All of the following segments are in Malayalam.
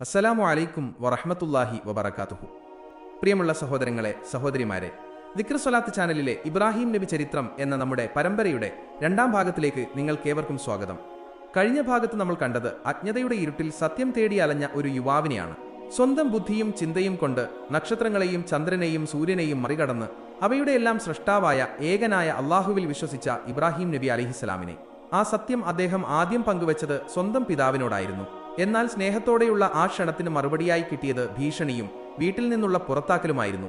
അസ്സലാമു അലൈക്കും വറഹമത്തല്ലാഹി വബറകാതുഹു. പ്രിയമുള്ള സഹോദരങ്ങളെ സഹോദരിമാരെ ദിക്ർ സ്വലാത്ത് ചാനലിലെ ഇബ്രാഹിം നബി ചരിത്രം എന്ന നമ്മുടെ പരമ്പരയുടെ രണ്ടാം ഭാഗത്തിലേക്ക് നിങ്ങൾക്കേവർക്കും സ്വാഗതം. കഴിഞ്ഞ ഭാഗത്ത് നമ്മൾ കണ്ടത് അജ്ഞതയുടെ ഇരുട്ടിൽ സത്യം തേടി അലഞ്ഞ ഒരു യുവാവിനെയാണ്. സ്വന്തം ബുദ്ധിയും ചിന്തയും കൊണ്ട് നക്ഷത്രങ്ങളെയും ചന്ദ്രനെയും സൂര്യനെയും മറികടന്ന് അവയുടെ എല്ലാം സൃഷ്ടാവായ ഏകനായ അള്ളാഹുവിൽ വിശ്വസിച്ച ഇബ്രാഹിം നബി അലിഹിസ്സലാമിനെ. ആ സത്യം അദ്ദേഹം ആദ്യം പങ്കുവച്ചത് സ്വന്തം പിതാവിനോടായിരുന്നു. എന്നാൽ സ്നേഹത്തോടെയുള്ള ആ ക്ഷണത്തിന് മറുപടിയായി കിട്ടിയത് ഭീഷണിയും വീട്ടിൽ നിന്നുള്ള പുറത്താക്കലുമായിരുന്നു.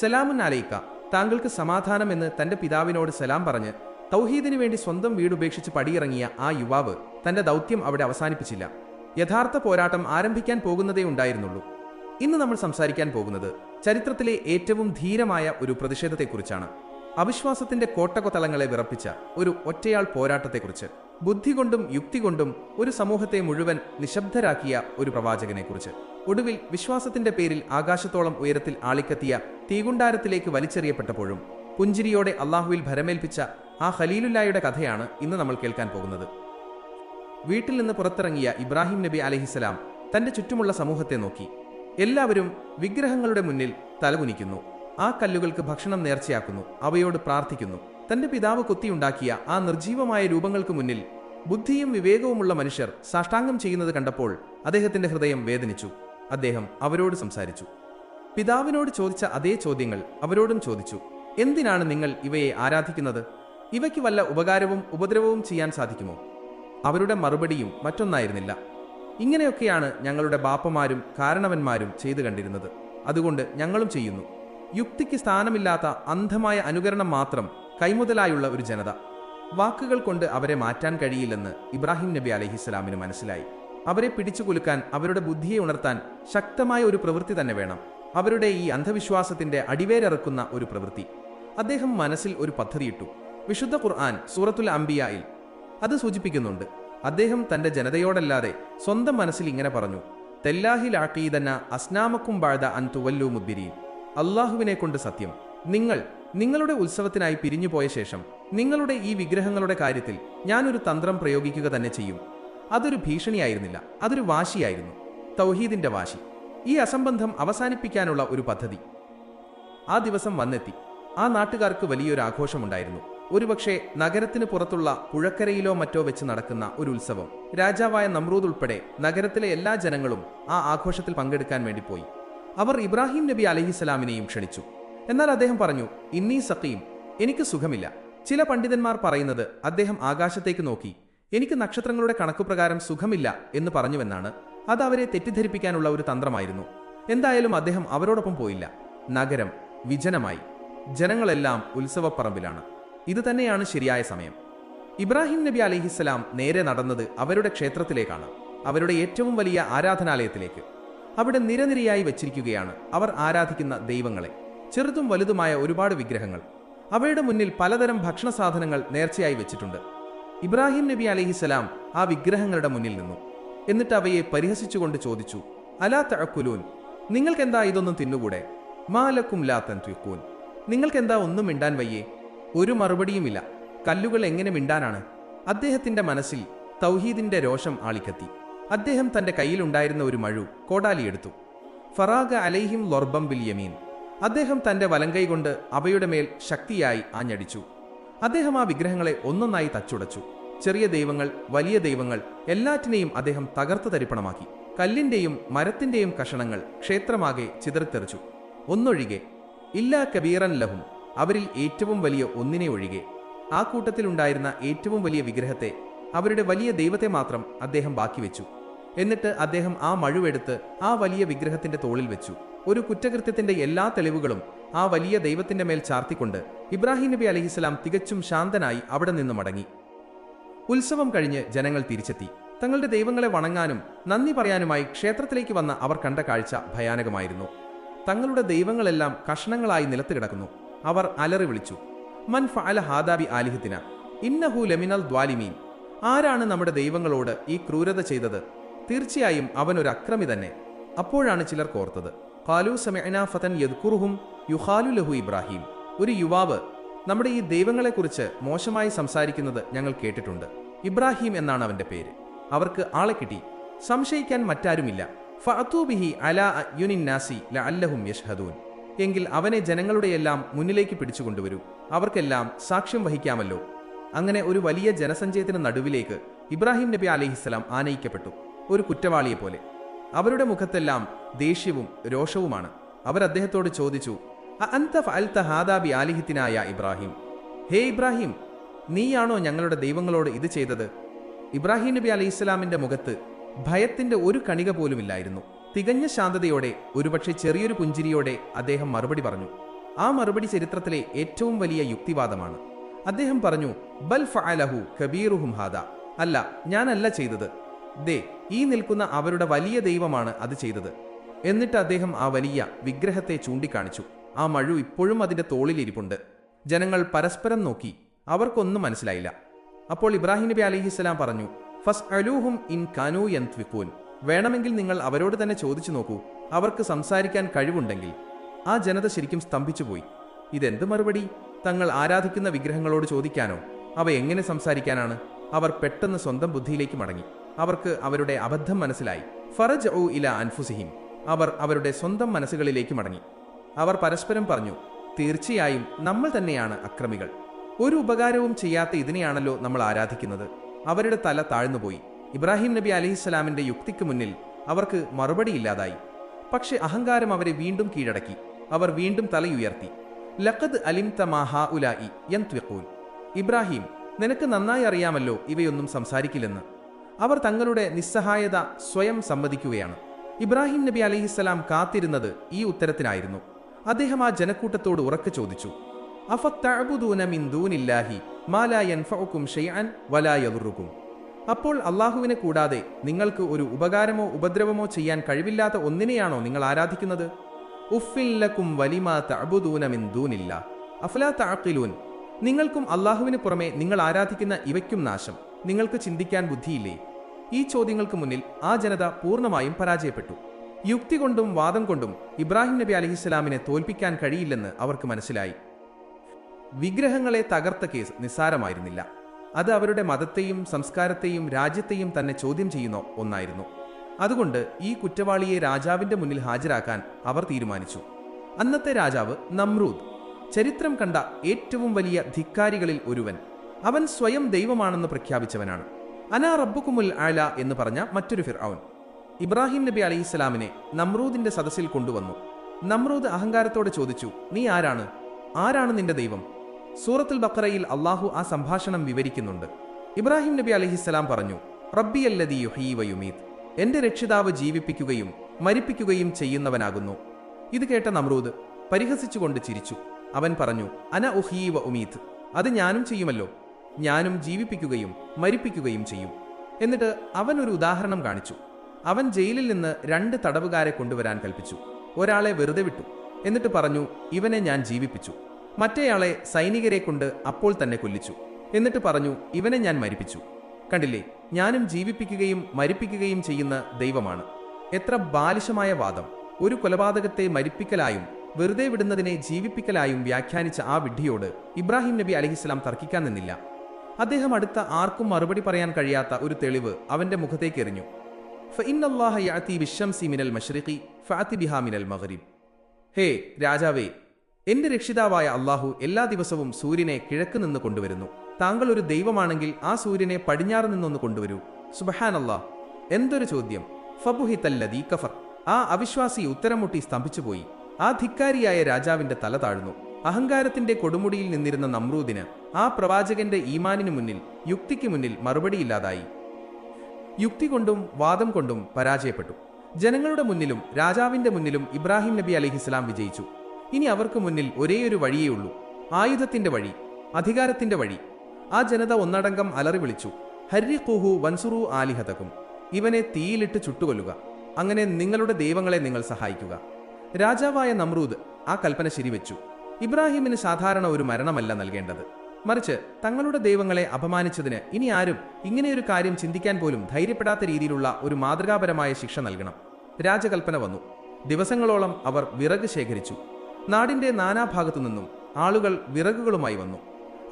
സലാമുൻ അലൈക്ക താങ്കൾക്ക് സമാധാനമെന്ന് തന്റെ പിതാവിനോട് സലാം പറഞ്ഞ് തൗഹീദിനു വേണ്ടി സ്വന്തം വീടുപേക്ഷിച്ച് പടിയിറങ്ങിയ ആ യുവാവ് തന്റെ ദൗത്യം അവിടെ അവസാനിപ്പിച്ചില്ല. യഥാർത്ഥ പോരാട്ടം ആരംഭിക്കാൻ പോകുന്നതേ ഉണ്ടായിരുന്നുള്ളൂ. ഇന്ന് നമ്മൾ സംസാരിക്കാൻ പോകുന്നത് ചരിത്രത്തിലെ ഏറ്റവും ധീരമായ ഒരു പ്രതിഷേധത്തെക്കുറിച്ചാണ്. അവിശ്വാസത്തിന്റെ കോട്ടകൊത്തളങ്ങളെ വിറപ്പിച്ച ഒരു ഒറ്റയാൾ പോരാട്ടത്തെക്കുറിച്ച് ബുദ്ധി കൊണ്ടും യുക്തി കൊണ്ടും ഒരു സമൂഹത്തെ മുഴുവൻ നിശബ്ദരാക്കിയ ഒരു പ്രവാചകനെക്കുറിച്ച്. ഒടുവിൽ വിശ്വാസത്തിന്റെ പേരിൽ ആകാശത്തോളം ഉയരത്തിൽ ആളിക്കത്തിയ തീകുണ്ടാരത്തിലേക്ക് വലിച്ചെറിയപ്പെട്ടപ്പോഴും പുഞ്ചിരിയോടെ അള്ളാഹുവിൽ ഭരമേൽപ്പിച്ച ആ ഖലീലുല്ലായുടെ കഥയാണ് ഇന്ന് നമ്മൾ കേൾക്കാൻ പോകുന്നത്. വീട്ടിൽ നിന്ന് പുറത്തിറങ്ങിയ ഇബ്രാഹിം നബി അലഹിസലാം തന്റെ ചുറ്റുമുള്ള സമൂഹത്തെ നോക്കി എല്ലാവരും വിഗ്രഹങ്ങളുടെ മുന്നിൽ തലകുനിക്കുന്നു. ആ കല്ലുകൾക്ക് ഭക്ഷണം നേർച്ചയാക്കുന്നു. അവയോട് പ്രാർത്ഥിക്കുന്നു. തന്റെ പിതാവ് കൊത്തിയുണ്ടാക്കിയ ആ നിർജീവമായ രൂപങ്ങൾക്ക് മുന്നിൽ ബുദ്ധിയും വിവേകവുമുള്ള മനുഷ്യർ സാഷ്ടാംഗം ചെയ്യുന്നത് കണ്ടപ്പോൾ അദ്ദേഹത്തിന്റെ ഹൃദയം വേദനിച്ചു. അദ്ദേഹം അവരോട് സംസാരിച്ചു. പിതാവിനോട് ചോദിച്ച അതേ ചോദ്യങ്ങൾ അവരോടും ചോദിച്ചു. എന്തിനാണ് നിങ്ങൾ ഇവയെ ആരാധിക്കുന്നത്? ഇവയ്ക്ക് വല്ല ഉപകാരവും ഉപദ്രവവും ചെയ്യാൻ സാധിക്കുമോ? അവരുടെ മറുപടിയും മറ്റൊന്നായിരുന്നില്ല. ഇങ്ങനെയൊക്കെയാണ് ഞങ്ങളുടെ ബാപ്പമാരും കാരണവന്മാരും ചെയ്തു കണ്ടിരുന്നത്. അതുകൊണ്ട് ഞങ്ങളും ചെയ്യുന്നു. യുക്തിക്ക് സ്ഥാനമില്ലാത്ത അന്ധമായ അനുകരണം മാത്രം കൈമുതലായുള്ള ഒരു ജനത. വാക്കുകൾ കൊണ്ട് അവരെ മാറ്റാൻ കഴിയില്ലെന്ന് ഇബ്രാഹിം നബി അലഹിസ്സലാമിന് മനസ്സിലായി. അവരെ പിടിച്ചു കുലുക്കാൻ അവരുടെ ബുദ്ധിയെ ഉണർത്താൻ ശക്തമായ ഒരു പ്രവൃത്തി തന്നെ വേണം. അവരുടെ ഈ അന്ധവിശ്വാസത്തിന്റെ അടിവേരറുക്കുന്ന ഒരു പ്രവൃത്തി. അദ്ദേഹം മനസ്സിൽ ഒരു പദ്ധതിയിട്ടു. വിശുദ്ധ ഖുർആൻ സൂറത്തുൽ അംബിയായിൽ അത് സൂചിപ്പിക്കുന്നുണ്ട്. അദ്ദേഹം തന്റെ ജനതയോടല്ലാതെ സ്വന്തം മനസ്സിൽ ഇങ്ങനെ പറഞ്ഞു. തെല്ലാഹിലാക്കീതന്ന അസ്നാമക്കും ബാഴ്ത അൻ തുവല്ലു മുദ്ബിരീൻ. അള്ളാഹുവിനെ കൊണ്ട് സത്യം. നിങ്ങൾ നിങ്ങളുടെ ഉത്സവത്തിനായി പിരിഞ്ഞുപോയ ശേഷം നിങ്ങളുടെ ഈ വിഗ്രഹങ്ങളുടെ കാര്യത്തിൽ ഞാനൊരു തന്ത്രം പ്രയോഗിക്കുക തന്നെ ചെയ്യും. അതൊരു ഭീഷണിയായിരുന്നില്ല അതൊരു വാശിയായിരുന്നു. തൗഹീദിന്റെ വാശി. ഈ അസംബന്ധം അവസാനിപ്പിക്കാനുള്ള ഒരു പദ്ധതി. ആ ദിവസം വന്നെത്തി. ആ നാട്ടുകാർക്ക് വലിയൊരു ആഘോഷമുണ്ടായിരുന്നു. ഒരുപക്ഷെ നഗരത്തിന് പുറത്തുള്ള പുഴക്കരയിലോ മറ്റോ വെച്ച് നടക്കുന്ന ഒരു ഉത്സവം. രാജാവായ നമ്രൂദ് ഉൾപ്പെടെ നഗരത്തിലെ എല്ലാ ജനങ്ങളും ആ ആഘോഷത്തിൽ പങ്കെടുക്കാൻ വേണ്ടി പോയി. അവർ ഇബ്രാഹിം നബി അലഹിസ്സലാമിനെയും ക്ഷണിച്ചു. എന്നാൽ അദ്ദേഹം പറഞ്ഞു ഇന്നീ സഖീം എനിക്ക് സുഖമില്ല. ചില പണ്ഡിതന്മാർ പറയുന്നത് അദ്ദേഹം ആകാശത്തേക്ക് നോക്കി. എനിക്ക് നക്ഷത്രങ്ങളുടെ കണക്കുപ്രകാരം സുഖമില്ല എന്ന് പറഞ്ഞുവെന്നാണ്. അത് അവരെ തെറ്റിദ്ധരിപ്പിക്കാനുള്ള ഒരു തന്ത്രമായിരുന്നു. എന്തായാലും അദ്ദേഹം അവരോടൊപ്പം പോയില്ല. നഗരം വിജനമായി. ജനങ്ങളെല്ലാം ഉത്സവപ്പറമ്പിലാണ്. ഇത് തന്നെയാണ് ശരിയായ സമയം. ഇബ്രാഹിം നബി അലിഹിസ്സലാം നേരെ നടന്നത് അവരുടെ ക്ഷേത്രത്തിലേക്കാണ്. അവരുടെ ഏറ്റവും വലിയ ആരാധനാലയത്തിലേക്ക്. അവിടെ നിരനിരയായി വച്ചിരിക്കുകയാണ്. അവർ ആരാധിക്കുന്ന ദൈവങ്ങളെ. ചെറുതും വലുതുമായ ഒരുപാട് വിഗ്രഹങ്ങൾ. അവയുടെ മുന്നിൽ പലതരം ഭക്ഷണ സാധനങ്ങൾ നേർച്ചയായി വെച്ചിട്ടുണ്ട്. ഇബ്രാഹിം നബി അലഹിസലാം ആ വിഗ്രഹങ്ങളുടെ മുന്നിൽ നിന്നു. എന്നിട്ട് അവയെ പരിഹസിച്ചുകൊണ്ട് ചോദിച്ചു അലാ തഴക്കുലൂൻ നിങ്ങൾക്കെന്താ ഇതൊന്നും തിന്നുകൂടെ? മാലക്കും ലാത്തൻ ത്യുക്കൂൻ നിങ്ങൾക്കെന്താ ഒന്നും മിണ്ടാൻ വയ്യേ? ഒരു മറുപടിയുമില്ല കല്ലുകൾ എങ്ങനെ മിണ്ടാനാണ്? അദ്ദേഹത്തിന്റെ മനസ്സിൽ തൗഹീദിന്റെ രോഷം ആളിക്കത്തി. അദ്ദേഹം തന്റെ കയ്യിലുണ്ടായിരുന്ന ഒരു മഴു കോടാലിയെടുത്തു ഫറാഗ അലൈഹിം ലൊർബം ബിൽ യമീൻ. അദ്ദേഹം തന്റെ വലങ്കൈ കൊണ്ട് അവയുടെ മേൽ ശക്തിയായി ആഞ്ഞടിച്ചു. അദ്ദേഹം ആ വിഗ്രഹങ്ങളെ ഒന്നൊന്നായി തച്ചുടച്ചു. ചെറിയ ദൈവങ്ങൾ വലിയ ദൈവങ്ങൾ എല്ലാറ്റിനെയും അദ്ദേഹം തകർത്തു തരിപ്പണമാക്കി. കല്ലിന്റെയും മരത്തിന്റെയും കഷണങ്ങൾ ക്ഷേത്രമാകെ ചിതറിത്തെറിച്ചു. ഒന്നൊഴികെ ഇല്ലാ കബീറൻ ലഹും അവരിൽ ഏറ്റവും വലിയ ഒന്നിനെ ഒഴികെ. ആ കൂട്ടത്തിലുണ്ടായിരുന്ന ഏറ്റവും വലിയ വിഗ്രഹത്തെ അവരുടെ വലിയ ദൈവത്തെ മാത്രം അദ്ദേഹം ബാക്കി വെച്ചു. എന്നിട്ട് അദ്ദേഹം ആ മഴുവെടുത്ത് ആ വലിയ വിഗ്രഹത്തിന്റെ തോളിൽ വെച്ചു. ഒരു കുറ്റകൃത്യത്തിന്റെ എല്ലാ തെളിവുകളും ആ വലിയ ദൈവത്തിന്റെ മേൽ ചാർത്തിക്കൊണ്ട് ഇബ്രാഹിം നബി അലഹിസ്ലാം തികച്ചും ശാന്തനായി അവിടെ നിന്ന് മടങ്ങി. ഉത്സവം കഴിഞ്ഞ് ജനങ്ങൾ തിരിച്ചെത്തി. തങ്ങളുടെ ദൈവങ്ങളെ വണങ്ങാനും നന്ദി പറയാനുമായി ക്ഷേത്രത്തിലേക്ക് വന്ന അവർ കണ്ട കാഴ്ച ഭയാനകമായിരുന്നു. തങ്ങളുടെ ദൈവങ്ങളെല്ലാം കഷ്ണങ്ങളായി നിലത്ത് കിടക്കുന്നു. അവർ അലറി വിളിച്ചു മൻ ഫഅല ഹാദാബി ആലിഹത്തിന? ഇന്നഹു ലമിനൽ ദ്വാലിമീൻ. ആരാണ് നമ്മുടെ ദൈവങ്ങളോട് ഈ ക്രൂരത ചെയ്തത്? തീർച്ചയായും അവൻ ഒരു അക്രമി തന്നെ. അപ്പോഴാണ് ചിലർ കോർത്തത്. ഖാലു സമഅനാ ഫതൻ യദ്കുറുഹും യുഹാലു ലഹു ഇബ്രാഹിം. ഒരു യുവാവ് നമ്മുടെ ഈ ദൈവങ്ങളെക്കുറിച്ച് മോശമായി സംസാരിക്കുന്നത് ഞങ്ങൾ കേട്ടിട്ടുണ്ട്. ഇബ്രാഹിം എന്നാണ് അവന്റെ പേര്. അവർക്ക് ആളെ കിട്ടി. സംശയിക്കാൻ മറ്റാരുമില്ല. ഫഅത്തൂബിഹി അല ല അല്ലഹും യഷ്ഹദൂൻ. എങ്കിൽ അവനെ ജനങ്ങളുടെയെല്ലാം മുന്നിലേക്ക് പിടിച്ചുകൊണ്ടുവരൂ അവർക്കെല്ലാം സാക്ഷ്യം വഹിക്കാമല്ലോ. അങ്ങനെ ഒരു വലിയ ജനസഞ്ചയത്തിന് നടുവിലേക്ക് ഇബ്രാഹിം നബി അലഹിസ്സലാം ആനയിക്കപ്പെട്ടു. ഒരു കുറ്റവാളിയെപ്പോലെ അവരുടെ മുഖത്തെല്ലാം ദേഷ്യവും രോഷവുമാണ്. അവർ അദ്ദേഹത്തോട് ചോദിച്ചു "അ അന്ത ഫഅൽത ഹാദാ ബി ആലിഹിത്തിനായ ഇബ്രാഹിം? ഹേ ഇബ്രാഹിം നീയാണോ ഞങ്ങളുടെ ദൈവങ്ങളോട് ഇത് ചെയ്തത്? ഇബ്രാഹിം നബി അലൈഹി ഇസ്ലാമിന്റെ മുഖത്ത് ഭയത്തിന്റെ ഒരു കണിക പോലും ഇല്ലായിരുന്നു. തികഞ്ഞ ശാന്തതയോടെ ഒരുപക്ഷെ ചെറിയൊരു പുഞ്ചിരിയോടെ അദ്ദേഹം മറുപടി പറഞ്ഞു. ആ മറുപടി ചരിത്രത്തിലെ ഏറ്റവും വലിയ യുക്തിവാദമാണ്. അദ്ദേഹം പറഞ്ഞു ബൽ ഫഅലഹു കബീറുഹും ഹാദ. അല്ല ഞാനല്ല ചെയ്തത്. ദേ ഈ നിൽക്കുന്ന അവരുടെ വലിയ ദൈവമാണ് അത് ചെയ്തത്. എന്നിട്ട് അദ്ദേഹം ആ വലിയ വിഗ്രഹത്തെ ചൂണ്ടിക്കാണിച്ചു. ആ മഴു ഇപ്പോഴും അതിന്റെ തോളിലിരിപ്പുണ്ട് ജനങ്ങൾ പരസ്പരം നോക്കി. അവർക്കൊന്നും മനസ്സിലായില്ല. അപ്പോൾ ഇബ്രാഹിം നബി അലിഹിസ്സലാം പറഞ്ഞു ഫസ് അലൂഹും ഇൻ കാനു യന്ത്വിക്കൂൻ വേണമെങ്കിൽ നിങ്ങൾ അവരോട് തന്നെ ചോദിച്ചു നോക്കൂ. അവർക്ക് സംസാരിക്കാൻ കഴിവുണ്ടെങ്കിൽ. ആ ജനത ശരിക്കും സ്തംഭിച്ചുപോയി ഇതെന്ത് മറുപടി? തങ്ങൾ ആരാധിക്കുന്ന വിഗ്രഹങ്ങളോട് ചോദിക്കാനോ? അവ എങ്ങനെ സംസാരിക്കാനാണ്? അവർ പെട്ടെന്ന് സ്വന്തം ബുദ്ധിയിലേക്ക് മടങ്ങി. അവർക്ക് അവരുടെ അബദ്ധം മനസ്സിലായി. ഫറജ് ഔ ഇല അൻഫുസിഹിം. അവർ അവരുടെ സ്വന്തം മനസ്സുകളിലേക്ക് മടങ്ങി. അവർ പരസ്പരം പറഞ്ഞു തീർച്ചയായും നമ്മൾ തന്നെയാണ് അക്രമികൾ. ഒരു ഉപകാരവും ചെയ്യാത്ത ഇതിനെയാണല്ലോ നമ്മൾ ആരാധിക്കുന്നത്. അവരുടെ തല താഴ്ന്നുപോയി. ഇബ്രാഹിം നബി അലഹിസ്സലാമിന്റെ യുക്തിക്ക് മുന്നിൽ അവർക്ക് മറുപടിയില്ലാതായി പക്ഷെ അഹങ്കാരം അവരെ വീണ്ടും കീഴടക്കി. അവർ വീണ്ടും തലയുയർത്തി. ലഖദ് അലിം തമാഹാ ഉലായി യന്ത്വിഖൂൻ ഇബ്രാഹിം നിനക്ക് നന്നായി അറിയാമല്ലോ ഇവയൊന്നും സംസാരിക്കില്ലെന്ന്. അവർ തങ്ങളുടെ നിസ്സഹായത സ്വയം സമ്മതിക്കുകയാണ്. ഇബ്രാഹിം നബി അലഹിസ്സലാം കാത്തിരുന്നത് ഈ ഉത്തരത്തിനായിരുന്നു. അദ്ദേഹം ആ ജനക്കൂട്ടത്തോട് ഉറക്കെ ചോദിച്ചു അപ്പോൾ അള്ളാഹുവിനെ കൂടാതെ നിങ്ങൾക്ക് ഒരു ഉപകാരമോ ഉപദ്രവമോ ചെയ്യാൻ കഴിവില്ലാത്ത ഒന്നിനെയാണോ നിങ്ങൾ ആരാധിക്കുന്നത്? ഉഫില്ലക്കും വലിമാ അഫലാ നിങ്ങൾക്കും അള്ളാഹുവിന് പുറമെ നിങ്ങൾ ആരാധിക്കുന്ന ഇവയ്ക്കും നാശം. നിങ്ങൾക്ക് ചിന്തിക്കാൻ ബുദ്ധിയില്ലേ? ഈ ചോദ്യങ്ങൾക്ക് മുന്നിൽ ആ ജനത പൂർണമായും പരാജയപ്പെട്ടു. യുക്തി കൊണ്ടും വാദം കൊണ്ടും ഇബ്രാഹിം നബി അലഹിസ്സലാമിനെ തോൽപ്പിക്കാൻ കഴിയില്ലെന്ന് അവർക്ക് മനസ്സിലായി. വിഗ്രഹങ്ങളെ തകർത്ത കേസ് നിസ്സാരമായിരുന്നില്ല. അത് അവരുടെ മതത്തെയും സംസ്കാരത്തെയും രാജ്യത്തെയും തന്നെ ചോദ്യം ചെയ്യുന്ന ഒന്നായിരുന്നു. അതുകൊണ്ട് ഈ കുറ്റവാളിയെ രാജാവിന്റെ മുന്നിൽ ഹാജരാക്കാൻ അവർ തീരുമാനിച്ചു. അന്നത്തെ രാജാവ് നമ്രൂദ്. ചരിത്രം കണ്ട ഏറ്റവും വലിയ ധിക്കാരികളിൽ ഒരുവൻ. അവൻ സ്വയം ദൈവമാണെന്ന് പ്രഖ്യാപിച്ചവനാണ്. അനാ റബ്ബുക്കുമുൽ ആല എന്ന് പറഞ്ഞ മറ്റൊരു ഫിർഔൻ. ഇബ്രാഹിം നബി അലൈഹിസ്സലാമിനെ നമ്രൂദിന്റെ സദസ്സിൽ കൊണ്ടുവന്നു. നമ്രൂദ് അഹങ്കാരത്തോടെ ചോദിച്ചു നീ ആരാണ്? ആരാണ് നിന്റെ ദൈവം? സൂറത്തുൽ ബക്കറയിൽ അള്ളാഹു ആ സംഭാഷണം വിവരിക്കുന്നുണ്ട്. ഇബ്രാഹിം നബി അലഹിസ്സലാം പറഞ്ഞു റബ്ബി യുഹീവയുമീത് യുഹീ വയുമീത് എന്റെ രക്ഷിതാവ് ജീവിപ്പിക്കുകയും മരിപ്പിക്കുകയും ചെയ്യുന്നവനാകുന്നു. ഇത് കേട്ട നമ്രൂദ് പരിഹസിച്ചുകൊണ്ട് ചിരിച്ചു. അവൻ പറഞ്ഞു അന ഉഹീവ ഉമീത് അത് ഞാനും ചെയ്യുമല്ലോ. ഞാനും ജീവിപ്പിക്കുകയും മരിപ്പിക്കുകയും ചെയ്യും. എന്നിട്ട് അവൻ ഒരു ഉദാഹരണം കാണിച്ചു. അവൻ ജയിലിൽ നിന്ന് രണ്ട് തടവുകാരെ കൊണ്ടുവരാൻ കൽപ്പിച്ചു. ഒരാളെ വെറുതെ വിട്ടു. എന്നിട്ട് പറഞ്ഞു ഇവനെ ഞാൻ ജീവിപ്പിച്ചു. മറ്റേയാളെ സൈനികരെ കൊണ്ട് അപ്പോൾ തന്നെ കൊല്ലിച്ചു. എന്നിട്ട് പറഞ്ഞു ഇവനെ ഞാൻ മരിപ്പിച്ചു. കണ്ടില്ലേ ഞാനും ജീവിപ്പിക്കുകയും മരിപ്പിക്കുകയും ചെയ്യുന്ന ദൈവമാണ്. എത്ര ബാലിശമായ വാദം. ഒരു കൊലപാതകത്തെ മരിപ്പിക്കലായും വെറുതെ വിടുന്നതിനെ ജീവിപ്പിക്കലായും വ്യാഖ്യാനിച്ച ആ വിഡ്ഢിയോട് ഇബ്രാഹിം നബി അലഹിസ്ലാം തർക്കിക്കാൻ നിന്നില്ല. അദ്ദേഹം അടുത്ത ആർക്കും മറുപടി പറയാൻ കഴിയാത്ത ഒരു തെളിവ് അവന്റെ മുഖത്തേക്ക് എറിഞ്ഞു. മിനൽ മഷ്രിഖി ഫാത്തി ബിഹാ മിനൽ മഗ്രിബ്. ഹേ രാജാവേ എന്റെ രക്ഷിതാവായ അള്ളാഹു എല്ലാ ദിവസവും സൂര്യനെ കിഴക്ക് നിന്ന് കൊണ്ടുവരുന്നു. താങ്കൾ ഒരു ദൈവമാണെങ്കിൽ ആ സൂര്യനെ പടിഞ്ഞാറ് നിന്നൊന്ന് കൊണ്ടുവരൂ. സുബഹാനല്ലാ എന്തൊരു ചോദ്യം. ഫബുഹിത്തല്ലദീ കഫർ. ആ അവിശ്വാസി ഉത്തരം മുട്ടി സ്തംഭിച്ചുപോയി. ആ ധിക്കാരിയായ രാജാവിന്റെ തല താഴ്ന്നു. അഹങ്കാരത്തിന്റെ കൊടുമുടിയിൽ നിന്നിരുന്ന നമ്രൂദിന് ആ പ്രവാചകന്റെ ഈമാനിനു മുന്നിൽ യുക്തിക്ക് മുന്നിൽ മറുപടിയില്ലാതായി. യുക്തി കൊണ്ടും വാദം കൊണ്ടും പരാജയപ്പെട്ടു. ജനങ്ങളുടെ മുന്നിലും രാജാവിന്റെ മുന്നിലും ഇബ്രാഹിം നബി അലിഹിസ്ലാം വിജയിച്ചു. ഇനി അവർക്ക് മുന്നിൽ ഒരേയൊരു വഴിയേ ഉള്ളൂ. ആയുധത്തിന്റെ വഴി അധികാരത്തിന്റെ വഴി. ആ ജനത ഒന്നടങ്കം അലറി വിളിച്ചു ഹരി കുഹു വൻസുറു ആലിഹതക്കും ഇവനെ തീയിലിട്ട് ചുട്ടുകൊല്ലുക. അങ്ങനെ നിങ്ങളുടെ ദൈവങ്ങളെ നിങ്ങൾ സഹായിക്കുക. രാജാവായ നമ്രൂദ് ആ കൽപ്പന ശരിവെച്ചു. ഇബ്രാഹിമിന് സാധാരണ ഒരു മരണമല്ല നൽകേണ്ടത്. മറിച്ച് തങ്ങളുടെ ദൈവങ്ങളെ അപമാനിച്ചതിന് ഇനി ആരും ഇങ്ങനെയൊരു കാര്യം ചിന്തിക്കാൻ പോലും ധൈര്യപ്പെടാത്ത രീതിയിലുള്ള ഒരു മാതൃകാപരമായ ശിക്ഷ നൽകണം. രാജകൽപ്പന വന്നു. ദിവസങ്ങളോളം അവർ വിറക് ശേഖരിച്ചു. നാടിന്റെ നാനാഭാഗത്തു നിന്നും ആളുകൾ വിറകുകളുമായി വന്നു.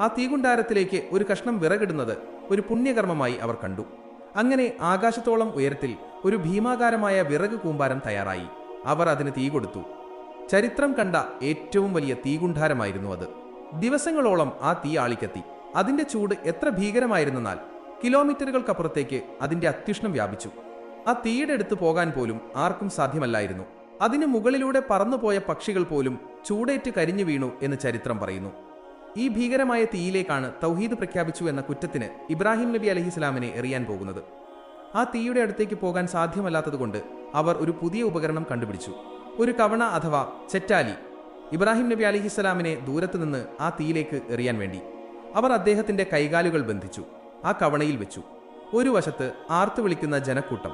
ആ തീകുണ്ടാരത്തിലേക്ക് ഒരു കഷ്ണം വിറകിടുന്നത് ഒരു പുണ്യകർമ്മമായി അവർ കണ്ടു. അങ്ങനെ ആകാശത്തോളം ഉയരത്തിൽ ഒരു ഭീമാകാരമായ വിറക് കൂമ്പാരം തയ്യാറായി. അവർ അതിന് തീ കൊടുത്തു. ചരിത്രം കണ്ട ഏറ്റവും വലിയ തീകുണ്ഠാരമായിരുന്നു അത്. ദിവസങ്ങളോളം ആ തീ ആളിക്കത്തി. അതിന്റെ ചൂട് എത്ര ഭീകരമായിരുന്നെന്നാൽ കിലോമീറ്ററുകൾക്കപ്പുറത്തേക്ക് അതിന്റെ അത്യുഷ്ണം വ്യാപിച്ചു. ആ തീയുടെ അടുത്ത് പോകാൻ പോലും ആർക്കും സാധ്യമല്ലായിരുന്നു. അതിന് മുകളിലൂടെ പറന്നുപോയ പക്ഷികൾ പോലും ചൂടേറ്റ് കരിഞ്ഞു വീണു എന്ന് ചരിത്രം പറയുന്നു. ഈ ഭീകരമായ തീയിലേക്കാണ് തൗഹീദ് പ്രഖ്യാപിച്ചു എന്ന കുറ്റത്തിന് ഇബ്രാഹിം നബി അലഹിസ്ലാമിനെ എറിയാൻ പോകുന്നത്. ആ തീയുടെ അടുത്തേക്ക് പോകാൻ സാധ്യമല്ലാത്തതുകൊണ്ട് അവർ ഒരു പുതിയ ഉപകരണം കണ്ടുപിടിച്ചു. ഒരു കവണ അഥവാ ചെറ്റാലി ഇബ്രാഹിം നബി അലിഹിസ്സലാമിനെ ദൂരത്തു നിന്ന് ആ തീയിലേക്ക് എറിയാൻ വേണ്ടി അവർ അദ്ദേഹത്തിന്റെ കൈകാലുകൾ ബന്ധിച്ചു ആ കവണയിൽ വെച്ചു. ഒരു വശത്ത് ആർത്തു വിളിക്കുന്ന ജനക്കൂട്ടം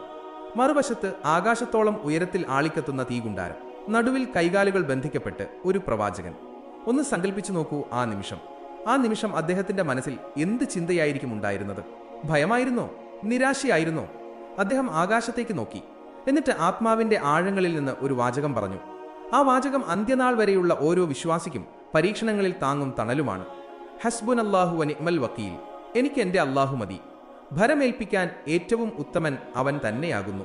മറുവശത്ത് ആകാശത്തോളം ഉയരത്തിൽ ആളിക്കത്തുന്ന തീകുണ്ടാരം നടുവിൽ കൈകാലുകൾ ബന്ധിക്കപ്പെട്ട് ഒരു പ്രവാചകൻ. ഒന്ന് സങ്കല്പിച്ചു നോക്കൂ ആ നിമിഷം. ആ നിമിഷം അദ്ദേഹത്തിന്റെ മനസ്സിൽ എന്ത് ചിന്തയായിരിക്കും ഉണ്ടായിരുന്നത്? ഭയമായിരുന്നോ? നിരാശയായിരുന്നോ? അദ്ദേഹം ആകാശത്തേക്ക് നോക്കി. എന്നിട്ട് ആത്മാവിന്റെ ആഴങ്ങളിൽ നിന്ന് ഒരു വാചകം പറഞ്ഞു. ആ വാചകം അന്ത്യനാൾ വരെയുള്ള ഓരോ വിശ്വാസിക്കും പരീക്ഷണങ്ങളിൽ താങ്ങും തണലുമാണ്. ഹസ്ബുൻ അള്ളാഹു അനിമൽ വക്കീൽ എനിക്ക് എന്റെ അള്ളാഹു മതി. ഭരമേൽപ്പിക്കാൻ ഏറ്റവും ഉത്തമൻ അവൻ തന്നെയാകുന്നു.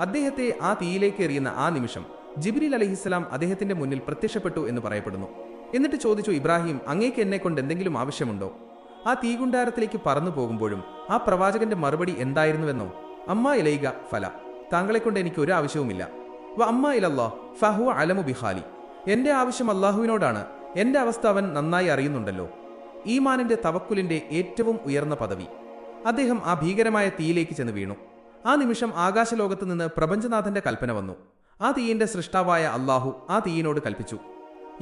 അദ്ദേഹത്തെ ആ തീയിലേക്ക് എറിയുന്ന ആ നിമിഷം ജിബ്രിൽ അലഹിസ്സലാം അദ്ദേഹത്തിന്റെ മുന്നിൽ പ്രത്യക്ഷപ്പെട്ടു എന്ന് പറയപ്പെടുന്നു. എന്നിട്ട് ചോദിച്ചു ഇബ്രാഹിം അങ്ങേക്ക് എന്നെ കൊണ്ട് എന്തെങ്കിലും ആവശ്യമുണ്ടോ? ആ തീകുണ്ടാരത്തിലേക്ക് പറന്നു പോകുമ്പോഴും ആ പ്രവാചകന്റെ മറുപടി എന്തായിരുന്നുവെന്നോ? അമ്മ ഇലയിക ഫല. താങ്കളെ കൊണ്ട് എനിക്ക് ഒരു ആവശ്യവുമില്ല. വ അമ്മ ഇലല്ലോ ഫഹു അലമു ബിഹാലി. എന്റെ ആവശ്യം അള്ളാഹുവിനോടാണ്. എന്റെ അവസ്ഥ അവൻ നന്നായി അറിയുന്നുണ്ടല്ലോ. ഈമാനിന്റെ തവക്കുലിന്റെ ഏറ്റവും ഉയർന്ന പദവി. അദ്ദേഹം ആ ഭീകരമായ തീയിലേക്ക് ചെന്ന് വീണു. ആ നിമിഷം ആകാശലോകത്ത് നിന്ന് പ്രപഞ്ചനാഥന്റെ കൽപ്പന വന്നു. ആ തീയിന്റെ സൃഷ്ടാവായ അള്ളാഹു ആ തീയിനോട് കൽപ്പിച്ചു.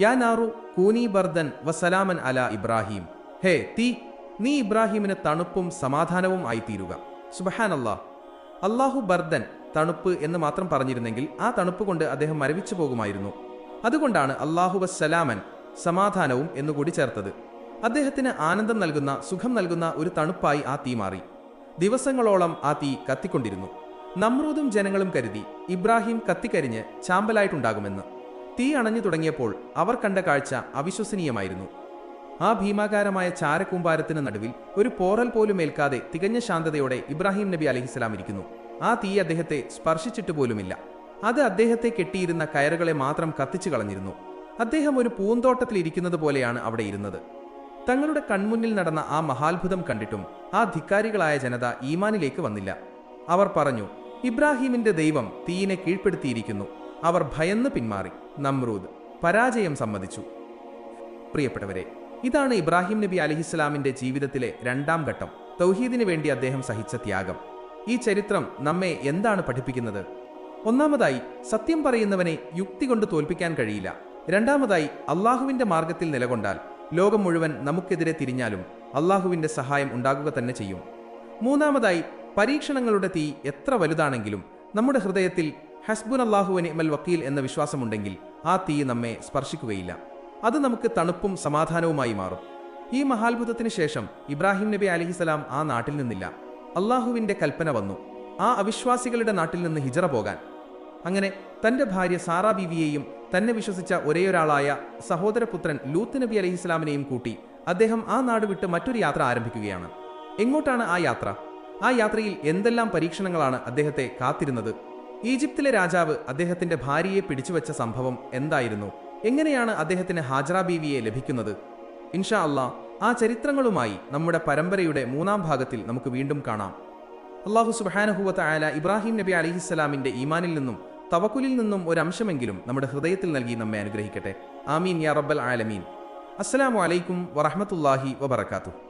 യാ നാറു കൂനി ബർദൻ വസലാമൻ അല ഇബ്രാഹിം. ഹേ തീ നീ ഇബ്രാഹിമിന് തണുപ്പും സമാധാനവും ആയിത്തീരുക. സുബഹാൻ അള്ളാഹ് അള്ളാഹു ബർദൻ തണുപ്പ് എന്ന് മാത്രം പറഞ്ഞിരുന്നെങ്കിൽ ആ തണുപ്പ് കൊണ്ട് അദ്ദേഹം മരവിച്ചു പോകുമായിരുന്നു. അതുകൊണ്ടാണ് അള്ളാഹു വസ്സലാമൻ സമാധാനവും എന്നുകൂടി ചേർത്തത്. അദ്ദേഹത്തിന് ആനന്ദം നൽകുന്ന സുഖം നൽകുന്ന ഒരു തണുപ്പായി ആ തീ മാറി. ദിവസങ്ങളോളം ആ തീ കത്തിക്കൊണ്ടിരുന്നു. നമ്രൂദും ജനങ്ങളും കരുതി ഇബ്രാഹിം കത്തിക്കരിഞ്ഞ് ചാമ്പലായിട്ടുണ്ടാകുമെന്ന്. തീ അണഞ്ഞു തുടങ്ങിയപ്പോൾ അവർ കണ്ട കാഴ്ച അവിശ്വസനീയമായിരുന്നു. ആ ഭീമാകാരമായ ചാരക്കൂമ്പാരത്തിന് നടുവിൽ ഒരു പോറൽ പോലും ഏൽക്കാതെ തികഞ്ഞ ശാന്തതയോടെ ഇബ്രാഹിം നബി അലഹിസ്സലാം ഇരിക്കുന്നു. ആ തീ അദ്ദേഹത്തെ സ്പർശിച്ചിട്ട് പോലുമില്ല. അത് അദ്ദേഹത്തെ കെട്ടിയിരുന്ന കയറുകളെ മാത്രം കത്തിച്ചു കളഞ്ഞിരുന്നു. അദ്ദേഹം ഒരു പൂന്തോട്ടത്തിൽ ഇരിക്കുന്നത് പോലെയാണ് അവിടെ ഇരുന്നത്. തങ്ങളുടെ കൺമുന്നിൽ നടന്ന ആ മഹാത്ഭുതം കണ്ടിട്ടും ആ ധിക്കാരികളായ ജനത ഈമാനിലേക്ക് വന്നില്ല. അവർ പറഞ്ഞു ഇബ്രാഹീമിന്റെ ദൈവം തീയിനെ കീഴ്പ്പെടുത്തിയിരിക്കുന്നു. അവർ ഭയന്ന് പിന്മാറി. നമ്രൂദ് പരാജയം സമ്മതിച്ചു. പ്രിയപ്പെട്ടവരെ ഇതാണ് ഇബ്രാഹിം നബി അലഹിസ്ലാമിന്റെ ജീവിതത്തിലെ രണ്ടാം ഘട്ടം. തൗഹീദിനു വേണ്ടി അദ്ദേഹം സഹിച്ച ത്യാഗം. ഈ ചരിത്രം നമ്മെ എന്താണ് പഠിപ്പിക്കുന്നത്? ഒന്നാമതായി സത്യം പറയുന്നവനെ യുക്തി കൊണ്ട് തോൽപ്പിക്കാൻ കഴിയില്ല. രണ്ടാമതായി അള്ളാഹുവിന്റെ മാർഗത്തിൽ നിലകൊണ്ടാൽ ലോകം മുഴുവൻ നമുക്കെതിരെ തിരിഞ്ഞാലും അള്ളാഹുവിന്റെ സഹായം ഉണ്ടാകുക തന്നെ ചെയ്യും. മൂന്നാമതായി പരീക്ഷണങ്ങളുടെ തീ എത്ര വലുതാണെങ്കിലും നമ്മുടെ ഹൃദയത്തിൽ ഹസ്ബുൻ അള്ളാഹുവിനെ മൽ വക്കീൽ എന്ന വിശ്വാസമുണ്ടെങ്കിൽ ആ തീ നമ്മെ സ്പർശിക്കുകയില്ല. അത് നമുക്ക് തണുപ്പും സമാധാനവുമായി മാറും. ഈ മഹാത്ഭുതത്തിന് ശേഷം ഇബ്രാഹിം നബി അലിഹിസലാം ആ നാട്ടിൽ നിന്നില്ല. അള്ളാഹുവിന്റെ കൽപ്പന വന്നു. ആ അവിശ്വാസികളുടെ നാട്ടിൽ നിന്ന് ഹിജറ പോകാൻ. അങ്ങനെ തന്റെ ഭാര്യ സാറാ ബീവിയെയും തന്നെ വിശ്വസിച്ച ഒരേയൊരാളായ സഹോദരപുത്രൻ ലൂത്ത് നബി അലഹിസ്ലാമിനെയും കൂട്ടി അദ്ദേഹം ആ നാട് വിട്ട് മറ്റൊരു യാത്ര ആരംഭിക്കുകയാണ്. എങ്ങോട്ടാണ് ആ യാത്ര? ആ യാത്രയിൽ എന്തെല്ലാം പരീക്ഷണങ്ങളാണ് അദ്ദേഹത്തെ കാത്തിരുന്നത്? ഈജിപ്തിലെ രാജാവ് അദ്ദേഹത്തിന്റെ ഭാര്യയെ പിടിച്ചുവെച്ച സംഭവം എന്തായിരുന്നു? എങ്ങനെയാണ് അദ്ദേഹത്തിന് ഹാജറ ബീവിയെ ലഭിക്കുന്നത്? ഇൻഷാ അള്ളാ ആ ചരിത്രങ്ങളുമായി നമ്മുടെ പരമ്പരയുടെ മൂന്നാം ഭാഗത്തിൽ നമുക്ക് വീണ്ടും കാണാം. അള്ളാഹു സുബാനഹുവത്ത ആല ഇബ്രാഹിം നബി അലിഹിസ്സലാമിന്റെ ഈമാനിൽ നിന്നും തവക്കുലിൽ നിന്നും ഒരംശമെങ്കിലും നമ്മുടെ ഹൃദയത്തിൽ നൽകി നമ്മെ അനുഗ്രഹിക്കട്ടെ. ആമീൻ യാ റബ്ബൽ ആലമീൻ. അസ്സലാമു അലൈക്കും വറഹമത്തല്ലാഹി വബർക്കാത്തു